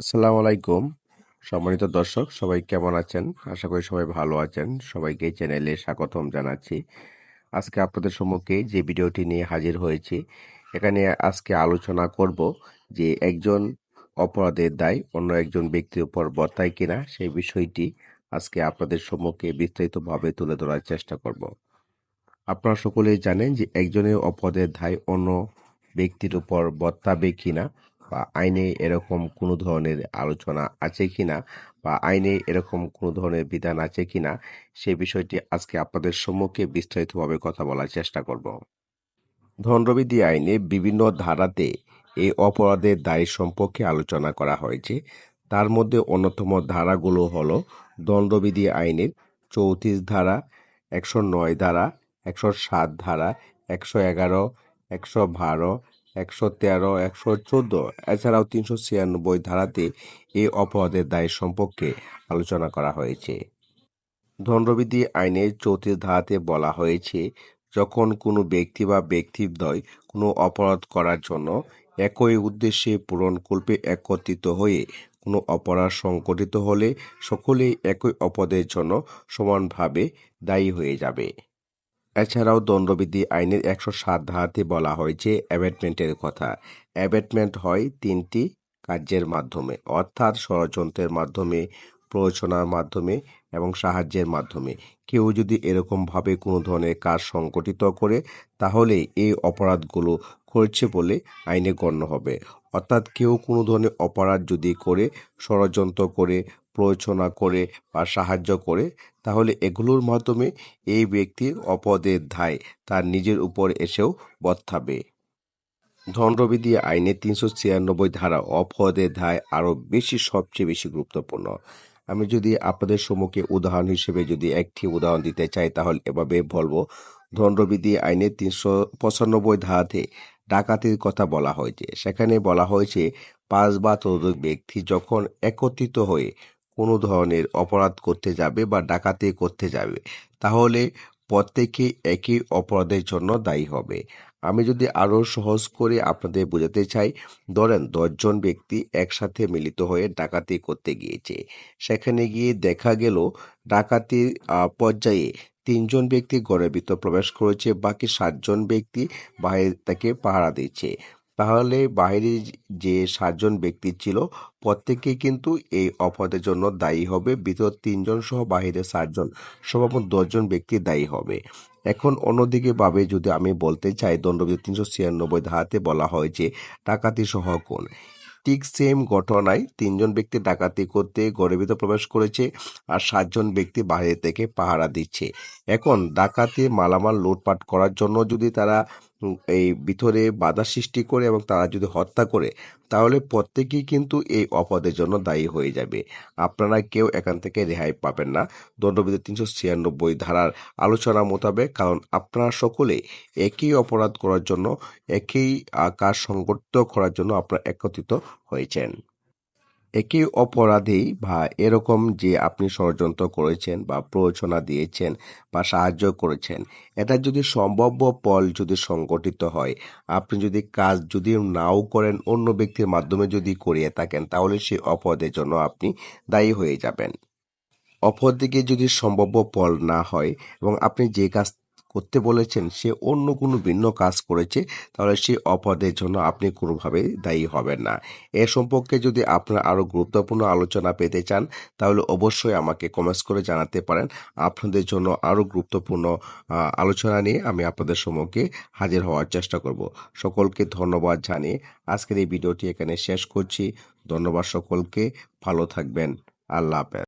আসসালামু আলাইকুম। সম্মানিত দর্শক, সবাই কেমন আছেন? আশা করি সবাই ভালো আছেন। সবাইকে চ্যানেলে স্বাগতম জানাচ্ছি। আজকে আপনাদের সম্মুখে যে ভিডিওটি নিয়ে হাজির হয়েছি, এখানে আজকে আলোচনা করব যে একজন অপরাধের দায় অন্য একজন ব্যক্তির উপর বর্তায় কিনা, সেই বিষয়টি আজকে আপনাদের সম্মুখে বিস্তারিতভাবে তুলে ধরার চেষ্টা করব। আপনারা সকলেই জানেন যে একজনের অপরাধের দায় অন্য ব্যক্তির উপর বর্তাবে কিনা বা আইনে এরকম কোনো ধরনের আলোচনা আছে কি না বা আইনে এরকম কোনো ধরনের বিধান আছে কিনা, সেই বিষয়টি আজকে আপনাদের সম্মুখে বিস্তারিতভাবে কথা বলার চেষ্টা করব। ধনরবিধি আইনে বিভিন্ন ধারাতে এই অপরাধের দায় সম্পর্কে আলোচনা করা হয়েছে। তার মধ্যে অন্যতম ধারাগুলো হলো দণ্ডবিধি আইনের চৌত্রিশ ধারা, একশো নয় ধারা, একশো সাত ধারা, একশো এগারো, একশো বারো একশো তেরো, একশো চোদ্দ, এছাড়াও তিনশো ছিয়ানব্বই ধারাতে এই অপরাধের দায় সম্পর্কে আলোচনা করা হয়েছে। দণ্ডবিধি আইনের চৌত্রিশ ধারাতে বলা হয়েছে, যখন কোনো ব্যক্তি বা ব্যক্তিদ্বয় কোনো অপরাধ করার জন্য একই উদ্দেশ্যে পূরণকল্পে একত্রিত হয়ে কোনো অপরাধ সংগঠিত হলে সকলেই একই অপরাধের জন্য সমানভাবে দায়ী হয়ে যাবে। এছাড়াও দণ্ডবিধি আইনের একশো সাত ধারাতে বলা হয়েছে অ্যাবেটমেন্টের কথা। অ্যাবেটমেন্ট হয় তিনটি কার্যের মাধ্যমে, অর্থাৎ ষড়যন্ত্রের মাধ্যমে, প্ররোচনার মাধ্যমে এবং সাহায্যের মাধ্যমে। কেউ যদি এরকমভাবে কোনো ধরনের কাজ সংগঠিত করে, তাহলে এই অপরাধগুলো করছে বলে আইনে গণ্য হবে। অর্থাৎ কেউ কোনো ধরনের অপরাধ যদি করে, ষড়যন্ত্র করে, প্ররোচনা করে বা সাহায্য করে, তাহলে এগুলোর মাধ্যমে এই ব্যক্তির অপদের ধায়, তার নিজের উপর এসেও বর্তাবে দণ্ডবিধি আইনে তিনশো ছিয়ানব্বই ধারা অপরাধের ধায় আরও বেশি, সবচেয়ে বেশি গুরুত্বপূর্ণ। আমি যদি আপনাদের সম্মুখে উদাহরণ হিসেবে যদি একটি উদাহরণ দিতে চাই, তাহলে এভাবে বলব। দণ্ডবিধি আইনে তিনশো পঁচানব্বই ধারাতে ডাকাতির কথা বলা হয়েছে। সেখানে বলা হয়েছে, পাঁচ বা ততোধিক ব্যক্তি যখন একত্রিত হয়ে কোনো ধরনের অপরাধ করতে যাবে বা ডাকাতি করতে যাবে, তাহলে প্রত্যেকে একই অপরাধের জন্য দায়ী হবে। আমি যদি আরও সহজ করে আপনাদের বোঝাতে চাই, ধরেন দশজন ব্যক্তি একসাথে মিলিত হয়ে ডাকাতি করতে গিয়েছে। সেখানে গিয়ে দেখা গেল, ডাকাতির পর্যায়ে তিনজন ব্যক্তি ঘরের ভিতর প্রবেশ করেছে, বাকি সাতজন ব্যক্তি বাইরে তাকে পাহারা দিচ্ছে তাহলে বাইরে যে সাতজন ব্যক্তি ছিল প্রত্যেকে কিন্তু এই অপরাধের জন্য দায়ী হবে। ভিতর তিনজন সহ বাহিরে সাতজন, সর্বমোট দশজন ব্যক্তি দায়ী হবে। এখন অন্যদিকে ভাবে যদি আমি বলতে চাই, দণ্ডবিধি তিনশো ছিয়ানব্বই ধারাতে বলা হয়েছে ডাকাতি সহ কোন? ঠিক সেম ঘটনায় তিনজন ব্যক্তি ডাকাতি করতে ঘরের ভিতর প্রবেশ করেছে আর সাতজন ব্যক্তি বাইরে থেকে পাহারা দিচ্ছে। এখন ডাকাতি মালামাল লুটপাট করার জন্য যদি তারা এই ভিতরে বাধা সৃষ্টি করে এবং তারা যদি হত্যা করে, তাহলে প্রত্যেকেই কিন্তু এই অপদের জন্য দায়ী হয়ে যাবে। আপনারা কেউ এখান থেকে রেহাই পাবেন না। দণ্ডবিধি তিনশো ছিয়ানব্বই ধারার আলোচনা মোতাবেক, কারণ আপনারা সকলে একই অপরাধ করার জন্য, একই আকার সংগঠিত করার জন্য আপনারা একত্রিত হয়েছেন। একই অপরাধেই বা এরকম যে আপনি ষড়যন্ত্র করেছেন বা প্ররোচনা দিয়েছেন বা সাহায্য করেছেন, এটা যদি সম্ভাব্য পল যদি সংগঠিত হয়, আপনি যদি কাজ যদি নাও করেন, অন্য ব্যক্তির মাধ্যমে যদি করিয়ে থাকেন, তাহলে সেই অপরাধের জন্য আপনি দায়ী হয়ে যাবেন। অপরদিকে যদি সম্ভাব্য ফল না হয় এবং আপনি যে কাজ করতে বলেছেন, সে অন্য কোনো ভিন্ন কাজ করেছে, তাহলে সেই অপরাধের জন্য আপনি কোনোভাবেই দায়ী হবেন না। এ সম্পর্কে যদি আপনারা আরও গুরুত্বপূর্ণ আলোচনা পেতে চান, তাহলে অবশ্যই আমাকে কমেন্টস করে জানাতে পারেন। আপনাদের জন্য আরও গুরুত্বপূর্ণ আলোচনা নিয়ে আমি আপনাদের সম্মুখে হাজির হওয়ার চেষ্টা করব। সকলকে ধন্যবাদ জানিয়ে আজকের এই ভিডিওটি এখানে শেষ করছি। ধন্যবাদ সকলকে। ভালো থাকবেন। আল্লাহ হাফেজ।